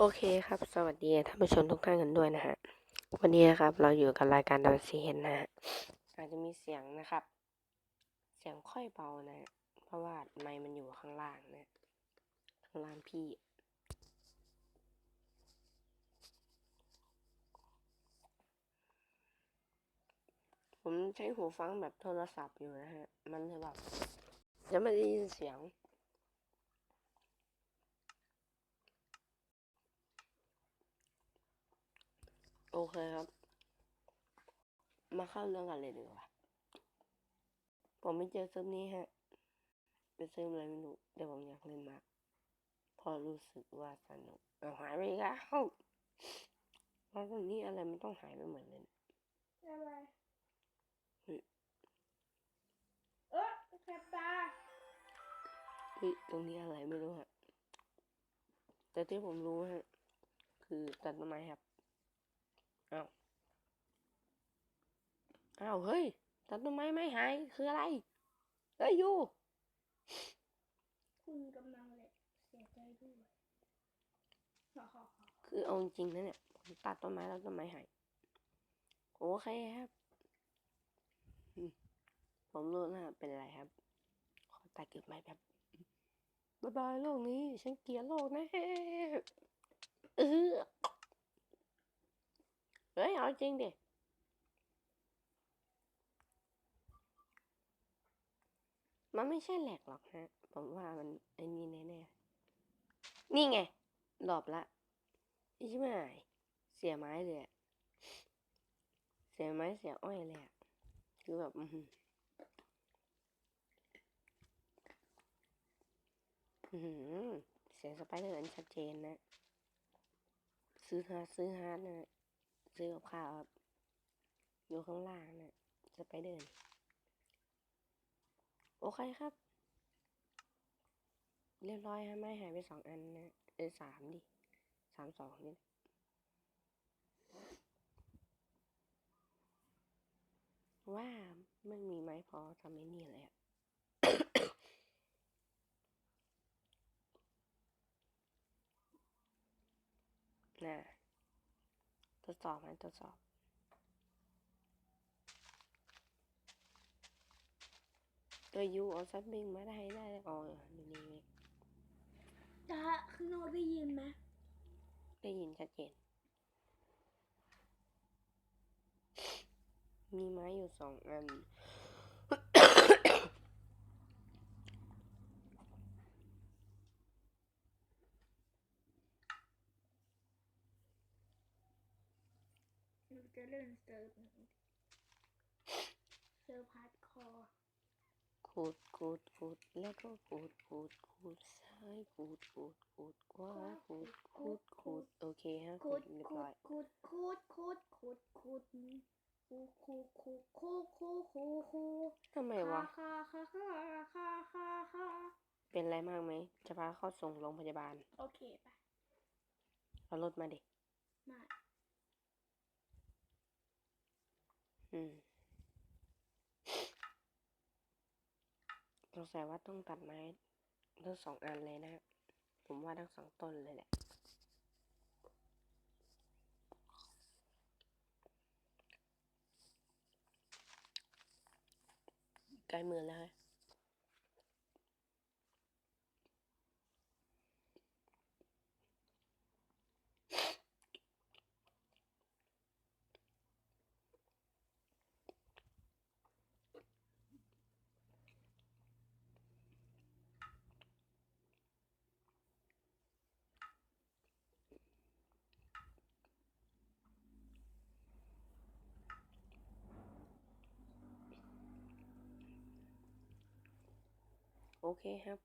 โอเคครับ สวัสดีท่านผู้ชมทุกท่านกันด้วยนะฮะ วันนี้นะครับ เราอยู่กับรายการดอนซีเฮนนะฮะ อาจจะมีเสียงนะครับ เสียงค่อยเบานะฮะเพราะว่าไมค์มันอยู่ข้างล่างนะ ข้างล่างพี่ ผมใช้หูฟังแบบโทรศัพท์อยู่นะฮะ มันเลยแบบจะไม่ได้ยินเสียง โอเคครับ มาเข้าเรื่องกันเลยดีกว่าผมไม่เจอเซิร์ฟนี้ฮะ เป็นเซิร์ฟอะไรไม่รู้แต่ผมอยากเล่นมาก พอรู้สึกว่าสนุกเอาหายไปอีกแล้วแล้วตรงนี้อะไรมันต้องหายไปเหมือนเลยอะไรเฮ้ยเออแสบตาเฮ้ยตรงนี้อะไรไม่รู้ฮะ แต่ที่ผมรู้ฮะ คือตัดต้นไม้ครับ อ้าว อ้าวเฮ้ยตัดต้นไม้ไม่หายคืออะไรเฮ้ยอยูคุณกำลังเลยเสียใจด้วยขอขอขอคือเอาจริงๆนะเนี่ยผมตัดต้นไม้แล้วต้นไม้หายโอเคครับอืมผมรู้นะเป็นอะไรครับ ขอตัดเกิดไม้แบบบายบายโลกนี้ ฉันเกลียดโลกนะเออเฮ้ยเอาจริงดิ มันไม่ใช่แหลกหรอกฮะ ผมว่ามันไอ้นี่แน่ๆ นี่ไงหลบละใช่ไหมเสียไม้เลยเสียไม้เสียอ้อยเลยคือแบบอือเสียงสไปเดอร์อันชัดเจนนะ ซื้อฮาร์ดซื้อฮาร์ดนะ ซื้อกับข้าวครับอยู่ข้างล่างนะ สไปเดอร์ โอเคครับ เรียบร้อยฮะไม่หายไปสองอันนะเออสามดิสามสองนี่ว่าไม่มีไม้พอทำไอ้นี่เลยอะนะทดสอบไหมทดสอบ ตัวยูเอาซับบิงมาได้ได้อ๋ออยู่นี่นี่ตาข้างนอกได้ยินไหมได้ยินชัดเจน มีไม้อยู่สองอันหนูจะเล่นเซิร์ฟหนึ่งเซิร์ฟฮาร์ดคอร์ ขูดขูดขูดแล้วก็ขูดขูดขูดซ้ายขูดขูดขูดขวาขูดขูดขูดโอเคฮะขูดเรียบร้อยขูดขูดขูดขูดขูดคูคูคูคูคูคูคูทำไมวะเป็นไรมากไหมจะพาเข้าส่งโรงพยาบาล โอเคไปเอารถมาดิมาอืม สงสัยว่าต้องตัดไม้ทั้งสองอันเลยนะ ผมว่าทั้งสองต้นเลยแหละใกล้มือแล้วฮะ โอเคครับ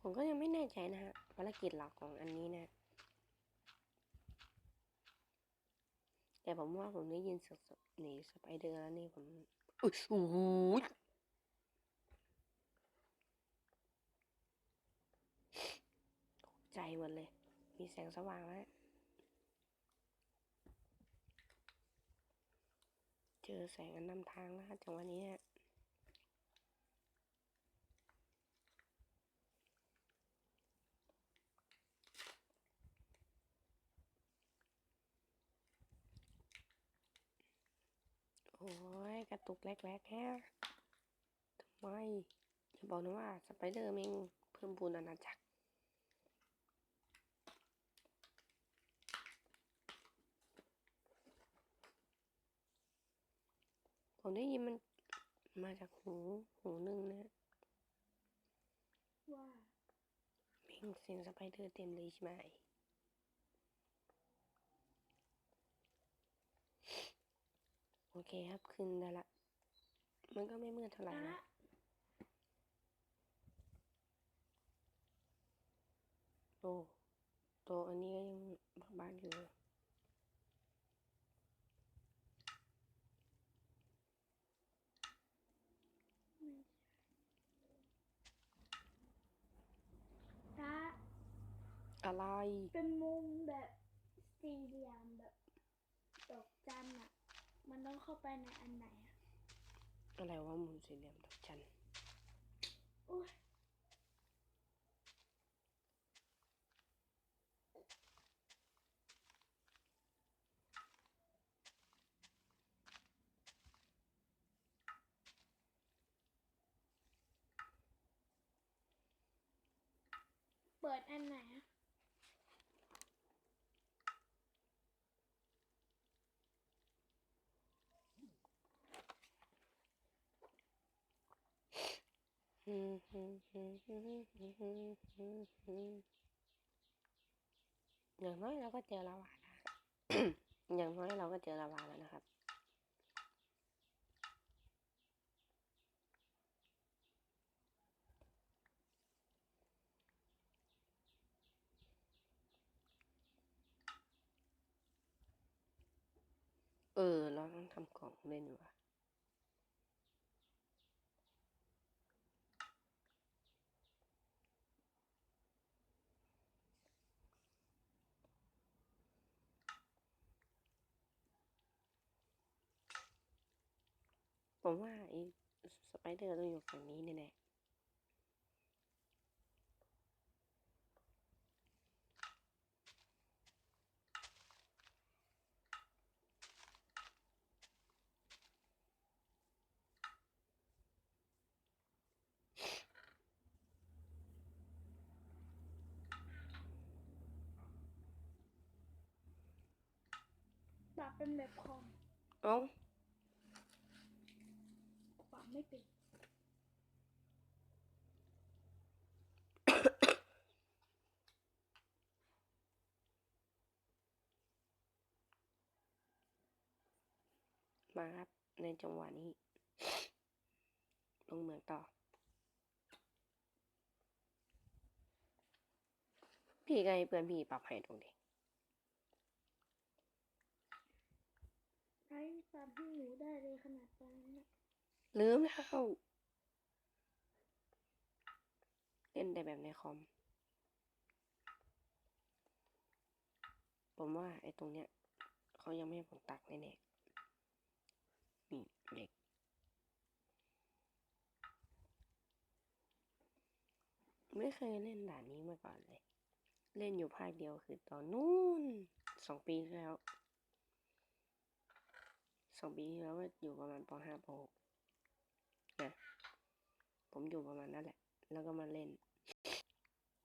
ผมก็ยังไม่แน่ใจนะฮะภารกิจหลักของอันนี้นะ แต่ผมว่าผมได้ยินสียงสหนีสไปเดอร์แล้วนี่ผมอุ๊ยโอ้โหใจหมดเลย มีแสงสว่างแล้ว จอแสงนำทางนะคะจังหวะนี้โอ้ย กระตุกแรกๆแฮะทำไมอย่าบอกนะว่าสไปเดอร์มิงเพิ่มบุญอาณาจักร ผมได้ยินมันมาจากหูหูหนึ่งนะว่าม่งเสียงสไปเดอร์เต็มเลยใช่ไหมโอเคครับขึ้นได้ละ มันก็ไม่มืดเท่าไหร่ตานะโอ้ตัวอันนี้ก็ยังบางๆอยู่ ตา อะไร เป็นมุมแบบสี่เหลี่ยมแบบดอกจันอะมันต้องเข้าไปในอันไหนอะอะไรว่ามุมสี่เหลี่ยมดอกจันโอ้ยเปิดอันไหน อย่างน้อยเราก็เจอลาวาแล้วอย่างน้อยเราก็เจอลาวาแล้วนะครับ เออ เราต้องทำกล่องเล่นว่ะ ผมว่าไอ้สไปเดอร์ต้องอยู่ฝั่งนี้แน่ๆปรับเป็นแบบคอมเอ้าปรับ ไม่เป็นมาครับ ในจังหวะนี้ ลงเหมืองต่อ พี่ไงเพื่อนพี่ปรับให้ตรงนี้ใช้ปรับให้หนูได้เลยขนาดนั้นนะ ลืมแล้วเล่นแต่แบบในคอม ผมว่าไอ้ตรงเนี้ยเขายังไม่ให้ผมตักแน่ๆนี่เหล็ก ไม่เคยเล่นด่านนี้มาก่อนเลย เล่นอยู่ภาคเดียวคือตอนนู้นสองปีแล้ว สองปีแล้วอยู่ประมาณปห้าปหก ผมอยู่ประมาณนั้นแหละ แล้วก็มาเล่น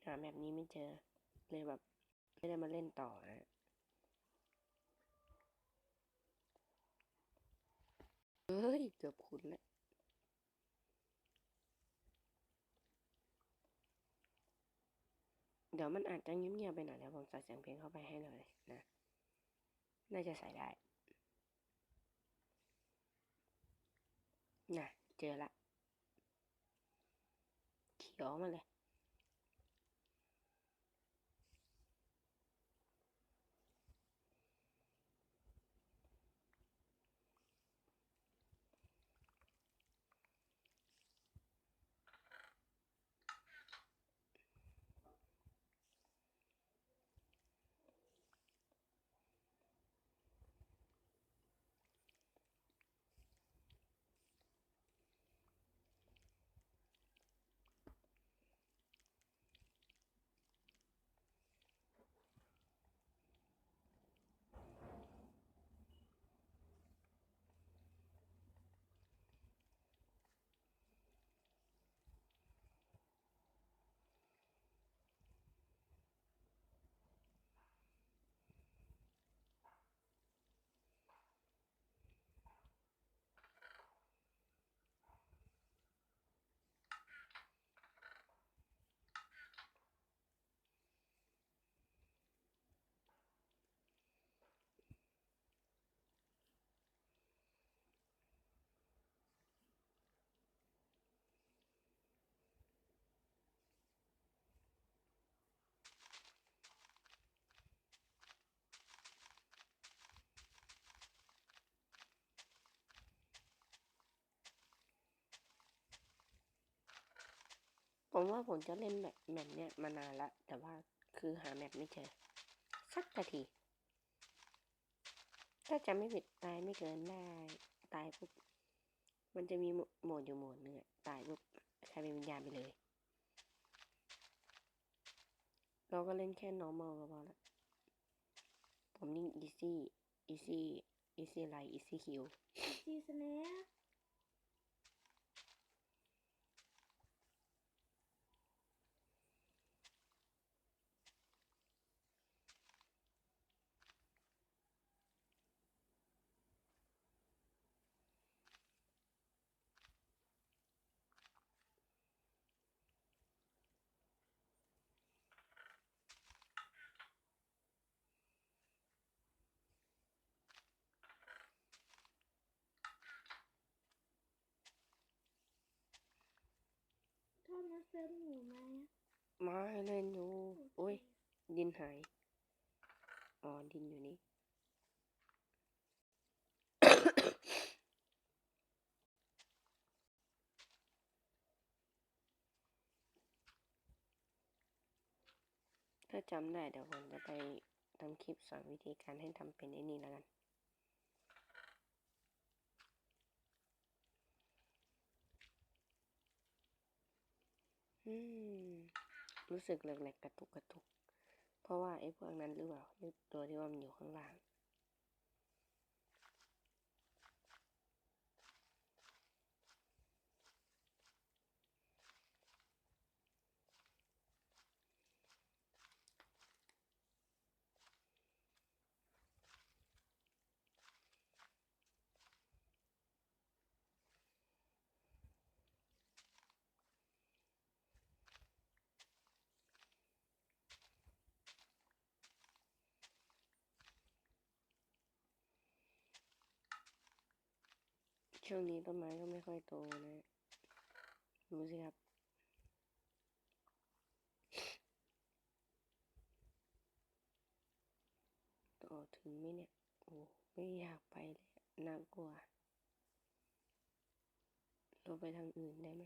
หาแบบนี้ไม่เจอ เลยแบบ ไม่ได้มาเล่นต่อนะเฮ้ย เกือบขุนแล้วเดี๋ยวมันอาจจะเงียบๆไปหน่อยเดี๋ยวผมใส่เสียงเพลงเข้าไปให้เลยนะ น่าจะใส่ได้ น่ะ เจอละ เขีย ผมว่าผมจะเล่นแบบแมปเนี้ยมานานละแต่ว่าคือหาแมปไม่เจอ สักที ถ้าจะไม่ผิดตายไม่เกินได้ ตายปุ๊บ มันจะมีโหมดอยู่โหมดหนึงอะตายปุ๊บใครเป็นวิญญาณไปเลย เราก็เล่นแค่ normal ก็พอละผมนิ่ง easy easy easy light easy kill จีส แน็คโทษนะเซิร์ฟหนูไหมมาให้เล่นอยู่โอ้ย ดินหาย อ๋อ ดินอยู่นี่ ถ้าจำได้เดี๋ยวผมจะไปทำคลิปสอนวิธีการให้ทำเป็นไอ้นี่แล้วกัน อืม รู้สึกแหลกๆกระตุกกระตุก เพราะว่าไอ้พวกนั้นหรือเปล่าตัวที่ว่ามันอยู่ข้างล่าง ช่วงนี้ต้นไม้ก็ไม่ค่อยโตนะดูสิครับ ต่อถึงไหมเนี่ย โอ้ไม่อยากไปเลยน่ากลัว เราไปทางอื่นได้ไหม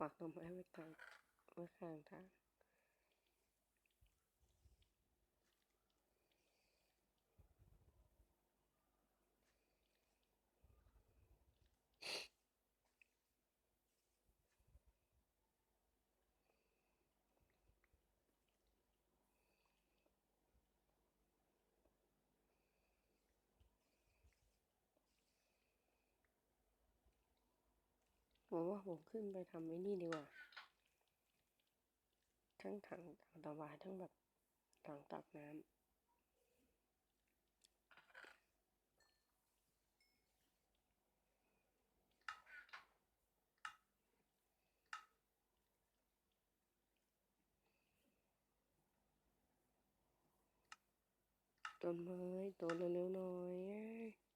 ปักต้นไม้ไว้กลางไว้ข้างทาง ผมว่าผมขึ้นไปทำไอ้นี่ดีกว่า ทั้งถังถังตะวายทั้งแบบถังตักน้ำต้นไม้โตเร็วๆหน่อย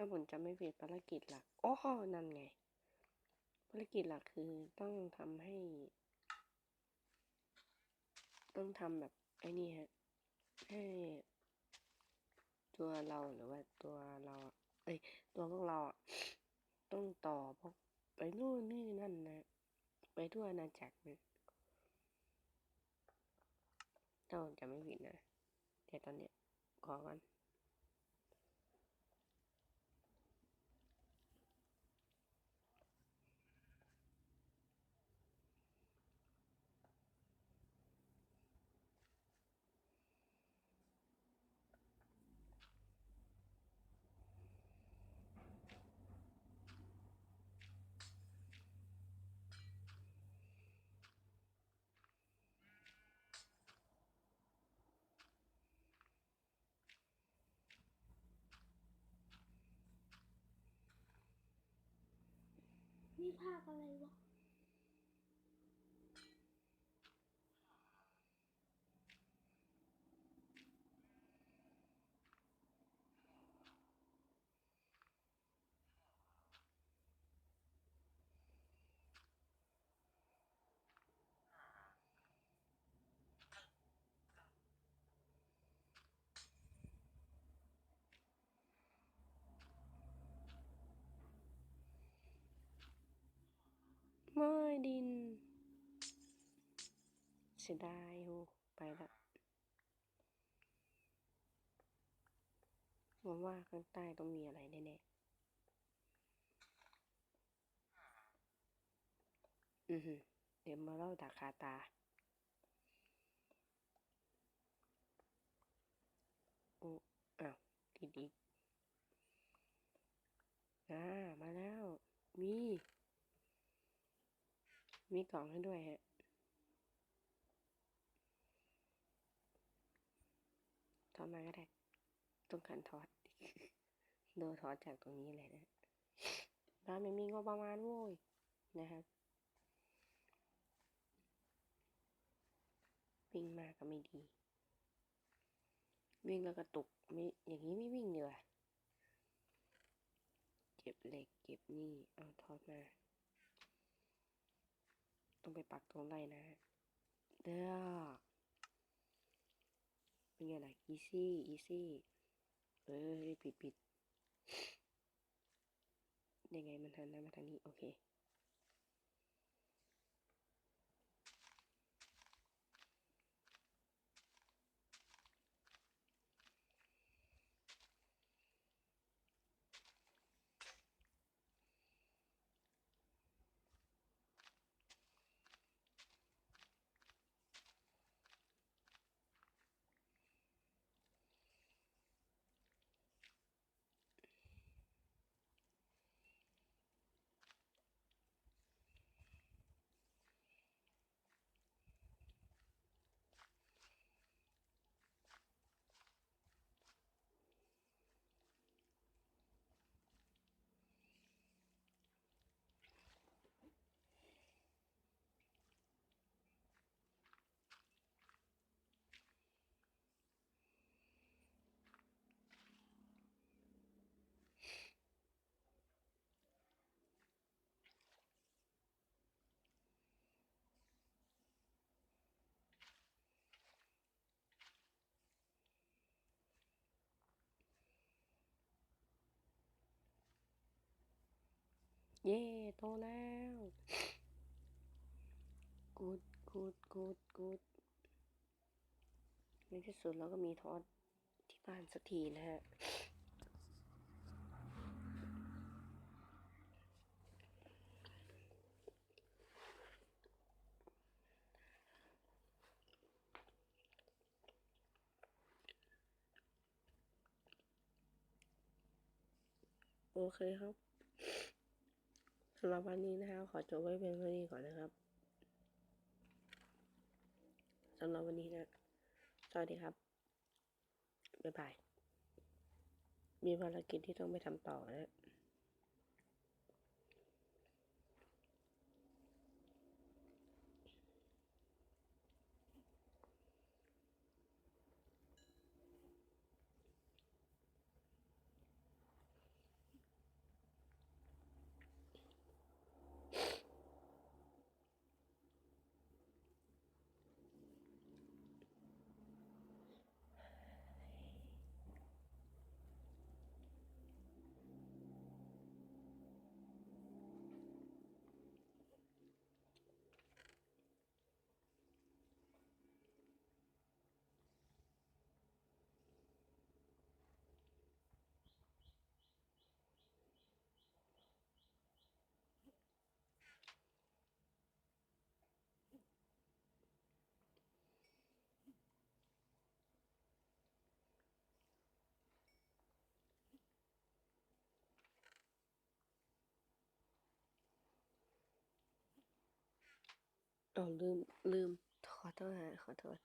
ถ้าผมจำไม่ผิดภารกิจหลักอ๋อนั่นไง ภารกิจหลักคือต้องทำให้ ต้องทำแบบไอ้นี่ฮะ ให้ตัวเราหรือว่าตัวเราเอ้ยตัวพวกเราต้องต่อพวกไปนู่นนี่นั่นนะ ไปทั่วอาณาจักรนะถ้าผมจำไม่ผิดนะแต่ตอนเนี้ยขอก่อน ภาคอะไรวะ ไม่ดิน เสียดายโหไปละหวังว่าข้างใต้ต้องมีอะไรแน่ๆอือหือเดี๋ยวมาเล่าตาคาตา โอ้อ้าวติดอีกอ่า มาแล้ว มี มีกล่องให้ด้วยฮะถอดมาก็ได้ต้องการถอดโดนถอดจากตรงนี้เลยนะร้านไม่มีงบประมาณโว้ยนะครับวิ่งมากก็ไม่ดี วิ่งแล้วกระตุกไม่อย่างนี้ไม่วิ่งดีกว่าเก็บเหล็กเก็บนี่เอาทอดมา ต้องไปปักตรงไรนะเด้อเป็นไงล่ะอีซี่อีซี่เออปิดปิดยังไงมันหันหน้ามาทางนี้ โอเค เย่โตแล้วกูดกูดกูดกูดในที่สุดเราก็มีทอดที่บ้านสักทีนะฮะโอเคครับ สำหรับวันนี้นะครับขอจบไว้เพียงเท่านี้ก่อนนะครับสำหรับวันนี้นะ สวัสดีครับ บ๊ายบาย มีภารกิจที่ต้องไปทำต่อนะ อ๋อลืมลืมขอโทษฮะขอโทษ